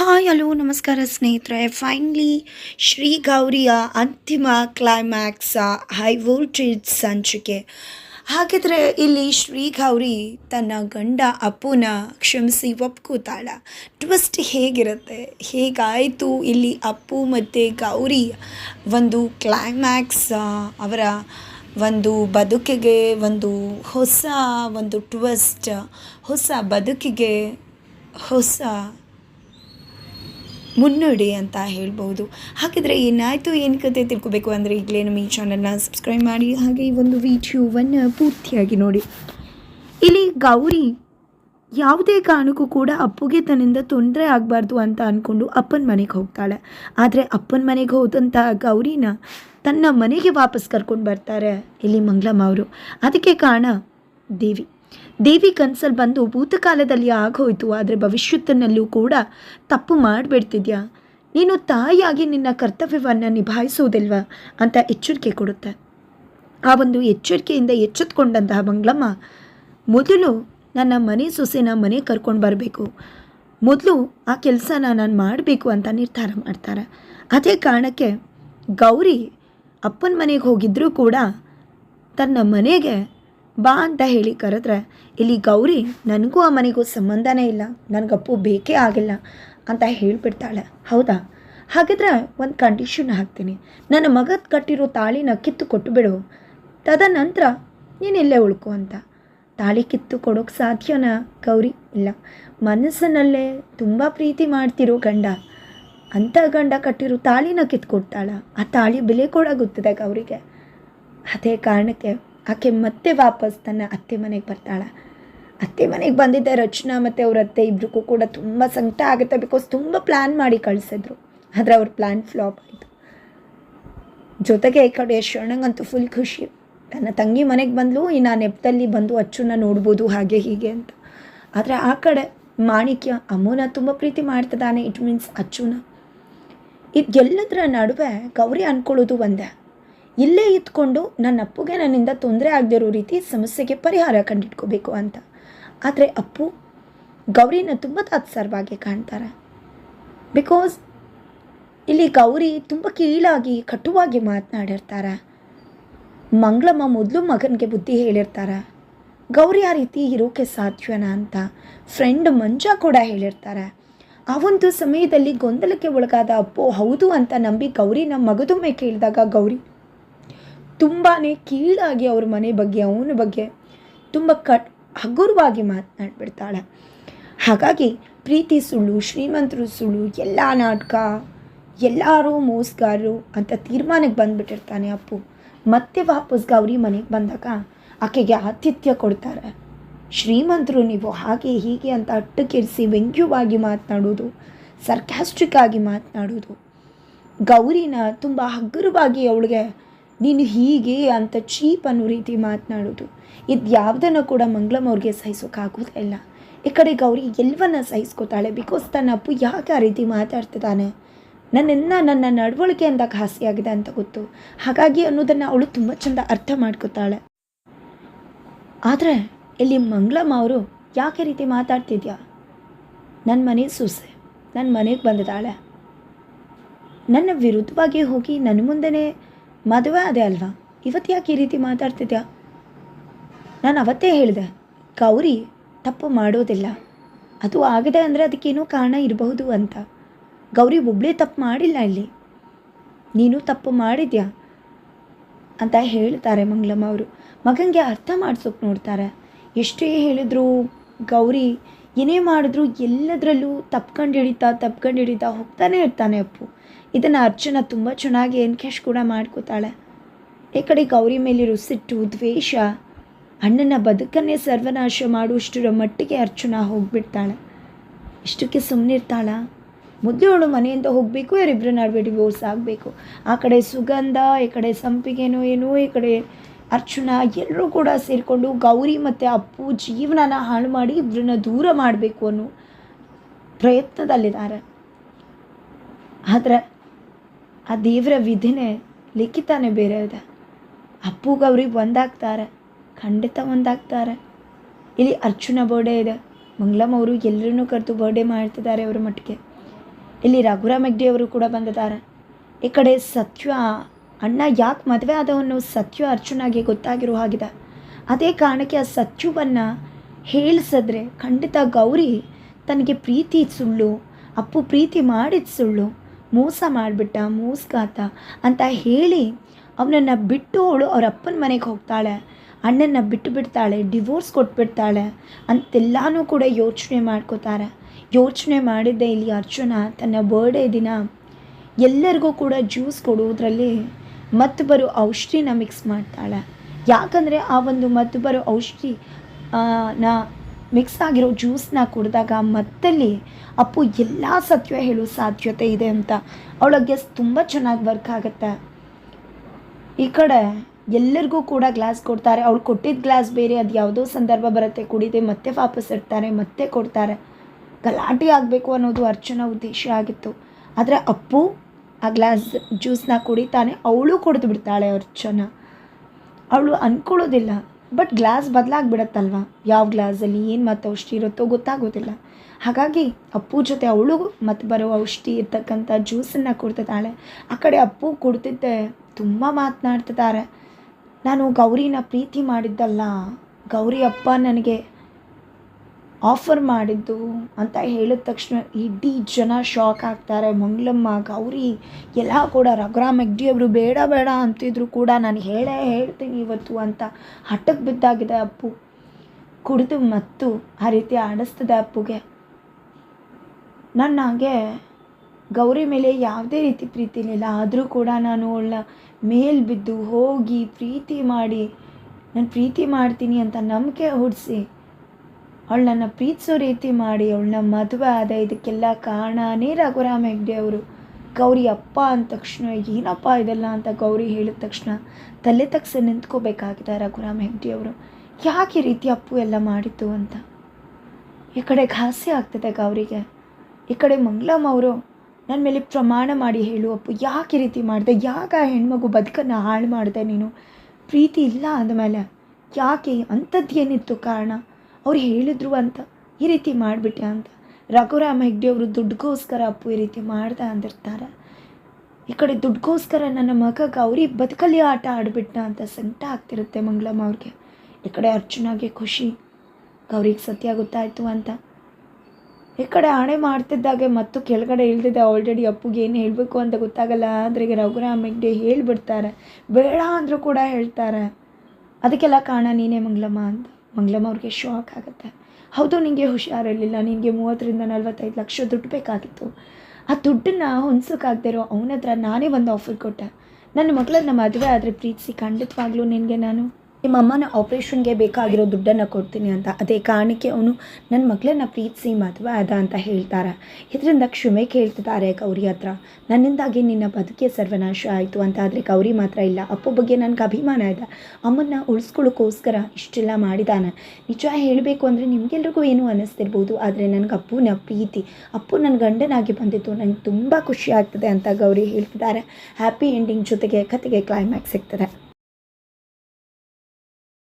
Hi, hello, ನಮಸ್ಕಾರ ಸ್ನೇಹಿತರೆ. Finally Shri ಗೌರಿಯ ಅಂತಿಮ ಕ್ಲೈಮ್ಯಾಕ್ಸ ಹೈ ವೋಲ್ಟೇಜ್ ಸಂಚಿಕೆ. ಹಾಗಿದ್ರೆ ಇಲ್ಲಿ ಶ್ರೀ ಗೌರಿ ತನ್ನ ಗಂಡ ಅಪ್ಪುನ ಕ್ಷಮಿಸಿ ಒಪ್ಕೋತಾಳ. ಟ್ವಿಸ್ಟ್ ಹೇಗಿರುತ್ತೆ? ಹೇಗಾಯಿತು? ಇಲ್ಲಿ ಅಪ್ಪು ಮತ್ತು ಗೌರಿ ಒಂದು ಕ್ಲೈಮ್ಯಾಕ್ಸ್ ಅವರ ಒಂದು ಬದುಕಿಗೆ ಒಂದು ಹೊಸ ಒಂದು ಟ್ವಿಸ್ಟ್ ಹೊಸ ಬದುಕಿಗೆ ಹೊಸ ಮುನ್ನುಡಿ ಅಂತ ಹೇಳ್ಬೋದು. ಹಾಗಿದ್ರೆ ಏನಾಯಿತು? ಏನು ಕತೆ ತಿಳ್ಕೊಬೇಕು ಅಂದರೆ ಈಗಲೇ ನಮ್ಮ ಈ ಚಾನಲ್ನ ಸಬ್ಸ್ಕ್ರೈಬ್ ಮಾಡಿ, ಹಾಗೆ ಈ ಒಂದು ವಿಡಿಯೋವನ್ನು ಪೂರ್ತಿಯಾಗಿ ನೋಡಿ. ಇಲ್ಲಿ ಗೌರಿ ಯಾವುದೇ ಕಾರಣಕ್ಕೂ ಕೂಡ ಅಪ್ಪುಗೆ ತನ್ನಿಂದ ತೊಂದರೆ ಆಗಬಾರ್ದು ಅಂತ ಅಂದ್ಕೊಂಡು ಅಪ್ಪನ ಮನೆಗೆ ಹೋಗ್ತಾಳೆ. ಆದರೆ ಅಪ್ಪನ ಮನೆಗೆ ಹೋದಂಥ ಗೌರಿನ ತನ್ನ ಮನೆಗೆ ವಾಪಸ್ ಕರ್ಕೊಂಡು ಬರ್ತಾರೆ ಇಲ್ಲಿ ಮಂಗಳಮ್ಮ ಅವರು. ಅದಕ್ಕೆ ಕಾರಣ ದೇವಿ. ದೇವಿ ಕನ್ಸಲ್ಲಿ ಬಂದು ಭೂತಕಾಲದಲ್ಲಿ ಆಗೋಯ್ತು, ಆದರೆ ಭವಿಷ್ಯತ್ತಿನಲ್ಲೂ ಕೂಡ ತಪ್ಪು ಮಾಡಿಬಿಡ್ತಿದ್ಯಾ? ನೀನು ತಾಯಿಯಾಗಿ ನಿನ್ನ ಕರ್ತವ್ಯವನ್ನು ನಿಭಾಯಿಸೋದಿಲ್ವಾ ಅಂತ ಎಚ್ಚರಿಕೆ ಕೊಡುತ್ತೆ. ಆ ಒಂದು ಎಚ್ಚರಿಕೆಯಿಂದ ಎಚ್ಚೆತ್ಕೊಂಡಂತಹ ಮಂಗ್ಲಮ್ಮ ಮೊದಲು ನನ್ನ ಮನೆ ಸೊಸೆನ ಮನೆ ಕರ್ಕೊಂಡು ಬರಬೇಕು. ಮೊದಲು ಆ ಕೆಲಸನ ನಾನು ಮಾಡಬೇಕು ಅಂತ ನಿರ್ಧಾರ ಮಾಡ್ತಾರೆ. ಅದೇ ಕಾರಣಕ್ಕೆ ಗೌರಿ ಅಪ್ಪನ ಮನೆಗೆ ಹೋಗಿದ್ದರೂ ಕೂಡ ತನ್ನ ಮನೆಗೆ ಬಾ ಅಂತ ಹೇಳಿ ಕರೆದ್ರೆ, ಇಲ್ಲಿ ಗೌರಿ ನನಗೂ ಆ ಮನೆಗೂ ಸಂಬಂಧನೇ ಇಲ್ಲ ನನಗಪ್ಪು ಬೇಕೇ ಆಗಿಲ್ಲ ಅಂತ ಹೇಳಿಬಿಡ್ತಾಳೆ. ಹೌದಾ? ಹಾಗಿದ್ರೆ ಒಂದು ಕಂಡೀಷನ್ ಹಾಕ್ತೀನಿ. ನನ್ನ ಮಗದ ಕಟ್ಟಿರೋ ತಾಳಿನ ಕಿತ್ತು ಕೊಟ್ಟುಬಿಡು ತದನಂತರ ನೀನು ಇಲ್ಲೇ ಉಳ್ಕೊ ಅಂತ. ತಾಳಿ ಕಿತ್ತು ಕೊಡೋಕ್ಕೆ ಸಾಧ್ಯನಾ ಗೌರಿ? ಇಲ್ಲ. ಮನಸ್ಸಿನಲ್ಲೇ ತುಂಬ ಪ್ರೀತಿ ಮಾಡ್ತಿರೋ ಗಂಡ. ಅಂಥ ಗಂಡ ಕಟ್ಟಿರೋ ತಾಳಿನ ಕಿತ್ಕೊಡ್ತಾಳ ಆ ತಾಳಿ ಬೆಲೆ ಕೂಡ ಗೊತ್ತಿದೆ ಗೌರಿಗೆ. ಅದೇ ಕಾರಣಕ್ಕೆ ಆಕೆ ಮತ್ತೆ ವಾಪಸ್ ತನ್ನ ಅತ್ತೆ ಮನೆಗೆ ಬರ್ತಾಳೆ. ಅತ್ತೆ ಮನೆಗೆ ಬಂದಿದ್ದ ರಚನಾ ಮತ್ತು ಅವ್ರ ಅತ್ತೆ ಇಬ್ಬರಿಗೂ ಕೂಡ ತುಂಬ ಸಂಕಟ ಆಗುತ್ತೆ ಬಿಕಾಸ್ ತುಂಬ ಪ್ಲ್ಯಾನ್ ಮಾಡಿ ಕಳಿಸಿದ್ರು. ಆದರೆ ಅವ್ರ ಪ್ಲ್ಯಾನ್ ಫ್ಲಾಪ್ ಆಯಿತು. ಜೊತೆಗೆ ಈ ಕಡೆ ಶರಣಂಗಂತೂ ಫುಲ್ ಖುಷಿ. ತನ್ನ ತಂಗಿ ಮನೆಗೆ ಬಂದಳು ಇನ್ನು ನೆಪದಲ್ಲಿ ಬಂದು ಅಚ್ಚುನ ನೋಡ್ಬೋದು ಹಾಗೆ ಹೀಗೆ ಅಂತ. ಆದರೆ ಆ ಕಡೆ ಮಾಣಿಕ್ಯ ಅಮ್ಮನ ತುಂಬ ಪ್ರೀತಿ ಮಾಡ್ತಿದ್ದಾನೆ ಇಟ್ ಮೀನ್ಸ್ ಅಚ್ಚುನ. ಇದೆಲ್ಲದರ ನಡುವೆ ಗೌರಿ ಅಂದ್ಕೊಳ್ಳೋದು ಒಂದೇ. ಇಲ್ಲೇ ಇದ್ಕೊಂಡು ನನ್ನ ಅಪ್ಪುಗೆ ನನ್ನಿಂದ ತೊಂದರೆ ಆಗದಿರೋ ರೀತಿ ಸಮಸ್ಯೆಗೆ ಪರಿಹಾರ ಕಂಡಿಟ್ಕೋಬೇಕು ಅಂತ. ಆದರೆ ಅಪ್ಪು ಗೌರಿನ ತುಂಬ ತಾತ್ಸರವಾಗಿ ಕಾಣ್ತಾರೆ. ಬಿಕಾಸ್ ಇಲ್ಲಿ ಗೌರಿ ತುಂಬ ಕೀಳಾಗಿ, ಕಟುವಾಗಿ ಮಾತನಾಡಿರ್ತಾರೆ. ಮಂಗಳಮ್ಮ ಮೊದಲು ಮಗನಿಗೆ ಬುದ್ಧಿ ಹೇಳಿರ್ತಾರೆ. ಗೌರಿ ಆ ರೀತಿ ಇರೋಕೆ ಸಾಧ್ಯನಾ ಅಂತ ಫ್ರೆಂಡ್ ಮಂಜ ಕೂಡ ಹೇಳಿರ್ತಾರೆ. ಆ ಒಂದು ಸಮಯದಲ್ಲಿ ಗೊಂದಲಕ್ಕೆ ಒಳಗಾದ ಅಪ್ಪು ಹೌದು ಅಂತ ನಂಬಿ ಗೌರಿನ ಮಗದೊಮ್ಮೆ ಕೇಳಿದಾಗ ಗೌರಿ ತುಂಬಾ ಕೀಳಾಗಿ ಅವ್ರ ಮನೆ ಬಗ್ಗೆ, ಅವನ ಬಗ್ಗೆ ತುಂಬ ಕಟ್, ಹಗುರವಾಗಿ ಮಾತನಾಡ್ಬಿಡ್ತಾಳೆ. ಹಾಗಾಗಿ ಪ್ರೀತಿ ಸುಳ್ಳು, ಶ್ರೀಮಂತರು ಸುಳ್ಳು, ಎಲ್ಲ ನಾಟಕ, ಎಲ್ಲರೂ ಮೋಸಗಾರರು ಅಂತ ತೀರ್ಮಾನಕ್ಕೆ ಬಂದುಬಿಟ್ಟಿರ್ತಾನೆ ಅಪ್ಪು. ಮತ್ತೆ ವಾಪಸ್ ಗೌರಿ ಮನೆಗೆ ಬಂದಾಗ ಆಕೆಗೆ ಆತಿಥ್ಯ ಕೊಡ್ತಾರೆ. ಶ್ರೀಮಂತರು ನೀವು ಹಾಗೆ ಹೀಗೆ ಅಂತ ಅಟ್ಟಕ್ಕಿರಿಸಿ ವ್ಯಂಗ್ಯವಾಗಿ ಮಾತನಾಡೋದು ಸರ್ಕ್ಯಾಸ್ಟಿಕ್ ಆಗಿ ಮಾತನಾಡೋದು. ಗೌರಿನ ತುಂಬ ಹಗುರವಾಗಿ ಅವಳಿಗೆ ನೀನು ಹೀಗೆ ಅಂತ ಚೀಪ್ ಅನ್ನೋ ರೀತಿ ಮಾತನಾಡೋದು. ಇದು ಯಾವುದನ್ನು ಕೂಡ ಮಂಗಳಂ ಅವ್ರಿಗೆ ಸಹಿಸೋಕ್ಕಾಗೋದಿಲ್ಲ ಈ ಕಡೆ ಗೌರಿ ಎಲ್ಲವನ್ನ ಸಹಿಸ್ಕೋತಾಳೆ ಬಿಕಾಸ್ ತನ್ನ ಅಪ್ಪು ಯಾಕೆ ಆ ರೀತಿ ಮಾತಾಡ್ತಿದ್ದಾನೆ? ನನ್ನೆನ್ನ ನನ್ನ ನಡವಳಿಕೆ ಅಂದಾಗ ಹಾಸಿಯಾಗಿದೆ ಅಂತ ಗೊತ್ತು. ಹಾಗಾಗಿ ಅನ್ನೋದನ್ನು ಅವಳು ತುಂಬ ಚೆಂದ ಅರ್ಥ ಮಾಡ್ಕೋತಾಳೆ. ಆದರೆ ಇಲ್ಲಿ ಮಂಗಳಮ್ಮ ಅವರು ಯಾಕೆ ರೀತಿ ಮಾತಾಡ್ತಿದ್ಯಾ? ನನ್ನ ಮನೆ ಸೊಸೆ. ನನ್ನ ಮನೆಗೆ ಬಂದಿದ್ದಾಳೆ. ನನ್ನ ವಿರುದ್ಧವಾಗಿ ಹೋಗಿ ನನ್ನ ಮುಂದೆನೇ ಮದುವೆ ಅದೇ ಅಲ್ವಾ? ಇವತ್ತು ಯಾಕೆ ಈ ರೀತಿ ಮಾತಾಡ್ತಿದ್ಯಾ? ನಾನು ಅವತ್ತೇ ಹೇಳಿದೆ, ಗೌರಿ ತಪ್ಪು ಮಾಡೋದಿಲ್ಲ. ಅದು ಆಗಿದೆ ಅಂದರೆ ಅದಕ್ಕೇನೋ ಕಾರಣ ಇರಬಹುದು ಅಂತ. ಗೌರಿ ಒಬ್ಬಳೇ ತಪ್ಪು ಮಾಡಿಲ್ಲ ಇಲ್ಲಿ. ನೀನು ತಪ್ಪು ಮಾಡಿದ್ಯಾ? ಅಂತ ಹೇಳ್ತಾರೆ ಮಂಗ್ಲಮ್ಮ ಅವರು. ಮಗನಿಗೆ ಅರ್ಥ ಮಾಡ್ಸೋಕೆ ನೋಡ್ತಾರೆ. ಎಷ್ಟೇ ಹೇಳಿದ್ರು ಗೌರಿ ಏನೇ ಮಾಡಿದ್ರು ಎಲ್ಲದರಲ್ಲೂ ತಪ್ಕೊಂಡು ಹಿಡಿತಾ ತಪ್ಕೊಂಡು ಹಿಡಿತಾ ಹೋಗ್ತಾನೆ ಇರ್ತಾನೆ ಅಪ್ಪು. ಇದನ್ನು ಅರ್ಜುನ ತುಂಬ ಚೆನ್ನಾಗಿ ಎನ್ಕೇಶ್ ಕೂಡ ಮಾಡ್ಕೋತಾಳೆ. ಈ ಕಡೆ ಗೌರಿ ಮೇಲಿರೋ ಸಿಟ್ಟು, ದ್ವೇಷ, ಅಣ್ಣನ ಬದುಕನ್ನೇ ಸರ್ವನಾಶ ಮಾಡುವಷ್ಟರ ಮಟ್ಟಿಗೆ ಅರ್ಚನಾ ಹೋಗ್ಬಿಡ್ತಾಳೆ. ಇಷ್ಟಕ್ಕೆ ಸುಮ್ಮನೆ ಇರ್ತಾಳ ಮೊದಲು ಅವಳು ಮನೆಯಿಂದ ಹೋಗಬೇಕು ಇವರಿಬ್ಬರು ನಡುವೆ ಡಿವೋರ್ಸ್ ಆಗಬೇಕು. ಆ ಕಡೆ ಸುಗಂಧ, ಈ ಕಡೆ ಸಂಪಿಗೆನೋ ಏನೋ, ಈ ಕಡೆ ಅರ್ಚನಾ ಎಲ್ಲರೂ ಕೂಡ ಸೇರಿಕೊಂಡು ಗೌರಿ ಮತ್ತು ಅಪ್ಪು ಜೀವನನ ಹಾಳು ಮಾಡಿ ಇಬ್ಬರನ್ನ ದೂರ ಮಾಡಬೇಕು ಅನ್ನೋ ಪ್ರಯತ್ನದಲ್ಲಿದ್ದಾರೆ. ಆದರೆ ಆ ದೇವರ ವಿಧಿನೇ ಲಿಖಿತಾನೆ ಬೇರೆ ಇದೆ ಅಪ್ಪು ಗೌರಿ ಒಂದಾಗ್ತಾರೆ, ಖಂಡಿತ ಒಂದಾಗ್ತಾರೆ. ಇಲ್ಲಿ ಅರ್ಜುನ ಬರ್ಡೇ ಇದೆ. ಮಂಗಳಮ್ಮ ಅವರು ಎಲ್ಲರನ್ನೂ ಕರೆದು ಬರ್ಡೇ ಮಾಡ್ತಿದ್ದಾರೆ ಅವರ ಮಟ್ಟಿಗೆ. ಇಲ್ಲಿ ರಘುರಾಮ್ ಹೆಗ್ಡೆ ಅವರು ಕೂಡ ಬಂದಿದ್ದಾರೆ. ಈ ಕಡೆ ಸತ್ಯ, ಅಣ್ಣ ಯಾಕೆ ಮದುವೆ ಆದವನು ಸತ್ಯ ಅರ್ಜುನಾಗೆ ಗೊತ್ತಾಗಿರೋ ಹಾಗಿದೆ. ಅದೇ ಕಾರಣಕ್ಕೆ ಆ ಸತ್ಯವನ್ನು ಹೇಳಿಸಿದ್ರೆ ಖಂಡಿತ ಗೌರಿ ತನಗೆ ಪ್ರೀತಿ ಸುಳ್ಳು, ಅಪ್ಪು ಪ್ರೀತಿ ಮಾಡಿದ ಸುಳ್ಳು. ಮೋಸ ಮಾಡಿಬಿಟ್ಟ, ಮೋಸ್ಗಾತ ಅಂತ ಹೇಳಿ ಅವನನ್ನು ಬಿಟ್ಟು ಅವಳು ಅವ್ರ ಅಪ್ಪನ ಮನೆಗೆ ಹೋಗ್ತಾಳೆ. ಅಣ್ಣನ ಬಿಟ್ಟು ಬಿಡ್ತಾಳೆ, ಡಿವೋರ್ಸ್ ಕೊಟ್ಬಿಡ್ತಾಳೆ ಅಂತೆಲ್ಲನೂ ಕೂಡ ಯೋಚನೆ ಮಾಡ್ಕೋತಾರೆ. ಯೋಚನೆ ಮಾಡಿದ್ದೆ ಇಲ್ಲಿ ಅರ್ಜುನ ತನ್ನ ಬರ್ಡೇ ದಿನ. ಎಲ್ಲರಿಗೂ ಕೂಡ ಜ್ಯೂಸ್ ಕೊಡುವುದರಲ್ಲಿ ಮತ್ತು ಬರೋ ಔಷಧಿನ ಮಿಕ್ಸ್ ಮಾಡ್ತಾಳೆ. ಯಾಕಂದರೆ ಆ ಒಂದು ಮತ್ತು ಬರೋ ಔಷಧಿ ನಾ ಮಿಕ್ಸ್ ಆಗಿರೋ ಜ್ಯೂಸ್ನ ಕುಡಿದಾಗ ಮತ್ತಲ್ಲಿ ಅಪ್ಪು ಎಲ್ಲ ಸತ್ಯ ಹೇಳೋ ಸಾಧ್ಯತೆ ಇದೆ ಅಂತ. ಅವಳ ಗೆಸ್ ತುಂಬ ಚೆನ್ನಾಗಿ ವರ್ಕ್ ಆಗುತ್ತೆ. ಈ ಕಡೆ ಎಲ್ಲರಿಗೂ ಕೂಡ ಗ್ಲಾಸ್ ಕೊಡ್ತಾರೆ. ಅವಳು ಕೊಟ್ಟಿದ್ದ ಗ್ಲಾಸ್ ಬೇರೆ, ಅದು ಯಾವುದೋ ಸಂದರ್ಭ ಬರುತ್ತೆ. ಕುಡಿದೆ, ಮತ್ತೆ ವಾಪಸ್ ಇಡ್ತಾರೆ, ಮತ್ತೆ ಕೊಡ್ತಾರೆ. ಗಲಾಟೆ ಆಗಬೇಕು ಅನ್ನೋದು ಅರ್ಚನಾ ಉದ್ದೇಶ ಆಗಿತ್ತು. ಆದರೆ ಅಪ್ಪು ಆ ಗ್ಲಾಸ್ ಜ್ಯೂಸ್ನ ಕುಡಿತಾನೆ, ಅವಳು ಕುಡಿದು ಬಿಡ್ತಾಳೆ ಅರ್ಚನಾ. ಅವಳು ಅಂದ್ಕೊಳ್ಳೋದಿಲ್ಲ ಬಟ್ ಗ್ಲಾಸ್ ಬದಲಾಗ್ಬಿಡತ್ತಲ್ವ? ಯಾವ ಗ್ಲಾಸಲ್ಲಿ ಏನು ಮತ್ತು ಔಷಧಿ ಇರುತ್ತೋ ಗೊತ್ತಾಗೋದಿಲ್ಲ. ಹಾಗಾಗಿ ಅಪ್ಪು ಜೊತೆ ಅವಳು ಮತ್ತು ಬರೋ ಔಷಧಿ ಇರ್ತಕ್ಕಂಥ ಜ್ಯೂಸನ್ನು ಕೊಡ್ತಿದ್ದಾಳೆ. ಆ ಕಡೆ ಅಪ್ಪು ಕೊಡ್ತಿದ್ದೆ, ತುಂಬ ಮಾತನಾಡ್ತಿದ್ದಾರೆ ನಾನು ಗೌರಿನ ಪ್ರೀತಿ ಮಾಡಿದ್ದಲ್ಲ, ಗೌರಿ ಅಪ್ಪ ನನಗೆ ಆಫರ್ ಮಾಡಿದ್ದು ಅಂತ ಹೇಳಿದ ತಕ್ಷಣ ಇಡೀ ಜನ ಶಾಕ್ ಆಗ್ತಾರೆ. ಮಂಗ್ಲಮ್ಮ, ಗೌರಿ, ಎಲ್ಲ ಕೂಡ ರಘುರಾಮ್ ಹೆಗ್ಡಿ ಅವರು ಬೇಡ ಬೇಡ ಅಂತಿದ್ರು ಕೂಡ ನಾನು ಹೇಳೇ ಹೇಳ್ತೀನಿ ಇವತ್ತು ಅಂತ ಹಠಕ್ಕೆ ಬಿದ್ದಾಗಿದೆ ಅಪ್ಪು. ಕುಡಿದು ಮತ್ತು ಆ ರೀತಿ ಆಡಿಸ್ತದೆ ಅಪ್ಪುಗೆ. ನನಗೆ ಗೌರಿ ಮೇಲೆ ಯಾವುದೇ ರೀತಿ ಪ್ರೀತಿ ಇರಲಿಲ್ಲ ಆದರೂ ಕೂಡ ನಾನು ಅವಳನ್ನ ಮೇಲ್ ಬಿದ್ದು ಹೋಗಿ ಪ್ರೀತಿ ಮಾಡಿ, ನಾನು ಪ್ರೀತಿ ಮಾಡ್ತೀನಿ ಅಂತ ನಂಬಿಕೆ ಹುಟ್ಟಿಸಿ ಅವಳು ನನ್ನ ಪ್ರೀತಿಸೋ ರೀತಿ ಮಾಡಿ ಅವಳನ್ನ ಮದುವೆ ಆದ ಇದಕ್ಕೆಲ್ಲ ಕಾರಣನೇ ರಘುರಾಮ್ ಹೆಗ್ಡೆ ಅವರು. ಗೌರಿ ಅಪ್ಪ ಅಂದ ತಕ್ಷಣ, ಏನಪ್ಪ ಇದೆಲ್ಲ? ಅಂತ ಗೌರಿ ಹೇಳಿದ ತಕ್ಷಣ, ತಲೆ ತಗ್ಸಿ ನಿಂತ್ಕೋಬೇಕಾಗಿದೆ ರಘುರಾಮ್ ಹೆಗ್ಡೆ ಅವರು. ಯಾಕೆ ಈ ರೀತಿ ಅಪ್ಪು ಎಲ್ಲ ಮಾಡಿದ್ದು? ಅಂತ. ಈ ಕಡೆ ಘಾಸಿ ಆಗ್ತದೆ ಗೌರಿಗೆ. ಈ ಕಡೆ ಮಂಗ್ಲಮ್ಮ ಅವರು ನನ್ನ ಮೇಲೆ ಪ್ರಮಾಣ ಮಾಡಿ ಹೇಳು ಅಪ್ಪು. ಯಾಕೆ ಈ ರೀತಿ ಮಾಡಿದೆ? ಯಾಕೆ ಆ ಹೆಣ್ಮಗು ಬದುಕನ್ನು ಹಾಳು ಮಾಡಿದೆ ನೀನು? ಪ್ರೀತಿ ಇಲ್ಲ ಅಂದಮೇಲೆ ಯಾಕೆ ಅಂಥದ್ದು ಏನಿತ್ತು ಕಾರಣ? ಅವ್ರು ಹೇಳಿದ್ರು ಅಂತ, ಈ ರೀತಿ ಮಾಡಿಬಿಟ್ಟೆ ಅಂತ. ರಘುರಾಮ ಹೆಗ್ಡೆ ಅವರು ದುಡ್ಡುಗೋಸ್ಕರ ಅಪ್ಪು ಈ ರೀತಿ ಮಾಡ್ದ ಅಂದಿರ್ತಾರೆ. ಈ ಕಡೆ ದುಡ್ಡುಗೋಸ್ಕರ ನನ್ನ ಮಗ ಗೌರಿ ಬದುಕಲಿ ಆಟ ಆಡಿಬಿಟ್ಟ ಅಂತ ಸಂಕಟ ಆಗ್ತಿರುತ್ತೆ ಮಂಗಳಮ್ಮ ಅವ್ರಿಗೆ. ಈ ಕಡೆ ಅರ್ಜುನಾಗೆ ಖುಷಿ. ಗೌರಿಗೆ ಸತ್ಯ ಗೊತ್ತಾಯಿತು ಅಂತ. ಈ ಕಡೆ ಆಣೆ ಮಾಡ್ತಿದ್ದಾಗೆ ಮತ್ತು ಕೆಳಗಡೆ ಇಳ್ದಿದ್ದೆ ಆಲ್ರೆಡಿ ಅಪ್ಪುಗೆ ಏನು ಹೇಳಬೇಕು ಅಂತ ಗೊತ್ತಾಗಲ್ಲ, ಆದರೆ ಈಗ ರಘುರಾಮ ಹೆಗ್ಡೆ ಹೇಳಿಬಿಡ್ತಾರೆ. ಬೇಡ ಅಂದರೂ ಕೂಡ ಹೇಳ್ತಾರೆ. ಅದಕ್ಕೆಲ್ಲ ಕಾರಣ ನೀನೇ ಮಂಗಳಮ್ಮ ಅಂತ. ಮಂಗಳಮ್ಮ ಅವ್ರಿಗೆ ಶಾಕ್ ಆಗುತ್ತೆ. ಹೌದು ನಿನಗೆ ಹುಷಾರಿರಲಿಲ್ಲ. ನಿನಗೆ ಮೂವತ್ತರಿಂದ ನಲ್ವತ್ತೈದು ಲಕ್ಷ ದುಡ್ಡು ಬೇಕಾಗಿತ್ತು. ಆ ದುಡ್ಡನ್ನು ಹೊಂದ್ಸೋಕ್ಕಾಗದಿರೋ ಅವನ ಹತ್ರ ನಾನೇ ಒಂದು ಆಫರ್ ಕೊಟ್ಟೆ. ನನ್ನ ಮಗಳನ್ನ ಮದುವೆ ಆದರೆ ಪ್ರೀತಿಸಿ ಖಂಡಿತವಾಗ್ಲೂ ನಿನಗೆ ನಾನು ನಿಮ್ಮ ಅಮ್ಮನ ಆಪ್ರೇಷನ್ಗೆ ಬೇಕಾಗಿರೋ ದುಡ್ಡನ್ನು ಕೊಡ್ತೀನಿ ಅಂತ. ಅದೇ ಕಾರಣಕ್ಕೆ ಅವನು ನನ್ನ ಮಗಳನ್ನ ಪ್ರೀತಿಸಿ ಮದುವೆ ಅದ ಅಂತ ಹೇಳ್ತಾರೆ. ಇದರಿಂದ ಕ್ಷಮೆ ಕೇಳ್ತಿದ್ದಾರೆ ಗೌರಿ ಹತ್ರ. ನನ್ನಿಂದಾಗಿ ನಿನ್ನ ಬದುಕೆ ಸರ್ವನಾಶ ಆಯಿತು ಅಂತ ಆದರೆ ಗೌರಿ ಮಾತ್ರ ಇಲ್ಲ. ಅಪ್ಪ ಬಗ್ಗೆ ನನಗೆ ಅಭಿಮಾನ ಇದೆ. ಅಮ್ಮನ್ನ ಉಳಿಸ್ಕೊಳ್ಳೋಕ್ಕೋಸ್ಕರ ಇಷ್ಟೆಲ್ಲ ಮಾಡಿದಾನೆ. ನಿಜ ಹೇಳಬೇಕು ಅಂದರೆ ನಿಮಗೆಲ್ಲರಿಗೂ ಏನು ಅನ್ನಿಸ್ತಿರ್ಬೋದು ಆದರೆ ನನಗೆ ಅಪ್ಪುನ ಪ್ರೀತಿ, ಅಪ್ಪು ನನ್ನ ಗಂಡನಾಗಿ ಬಂದಿತ್ತು ನನಗೆ ತುಂಬ ಖುಷಿ ಆಗ್ತದೆ ಅಂತ ಗೌರಿ ಹೇಳ್ತಿದ್ದಾರೆ. ಹ್ಯಾಪಿ ಎಂಡಿಂಗ್ ಜೊತೆಗೆ ಕತೆಗೆ ಕ್ಲೈಮ್ಯಾಕ್ಸ್ ಸಿಗ್ತದೆ.